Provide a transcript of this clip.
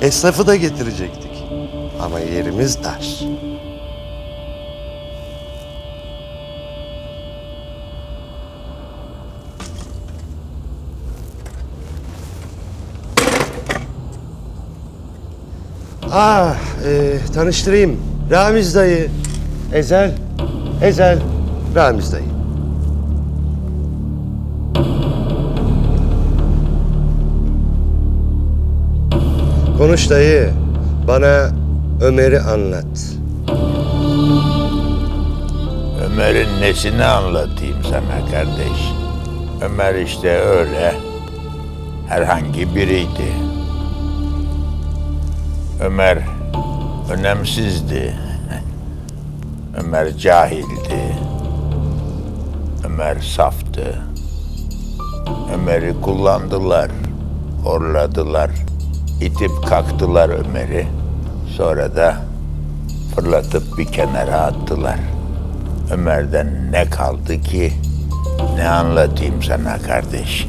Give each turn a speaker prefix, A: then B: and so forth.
A: Esnafı da getirecektik. Ama yerimiz dar. Ah, e, tanıştırayım. Ramiz dayı. Ezel. Ezel. Ramiz dayı. Konuş dayı. Bana Ömer'i anlat.
B: Ömer'in nesini anlatayım sana kardeş? Ömer işte öyle. Herhangi biriydi. Ömer önemsizdi. Ömer cahildi. Ömer saftı. Ömer'i kullandılar, horladılar, itip kalktılar Ömer'i. Sonra da fırlatıp bir kenara attılar. Ömer'den ne kaldı ki? Ne anlatayım sana kardeş?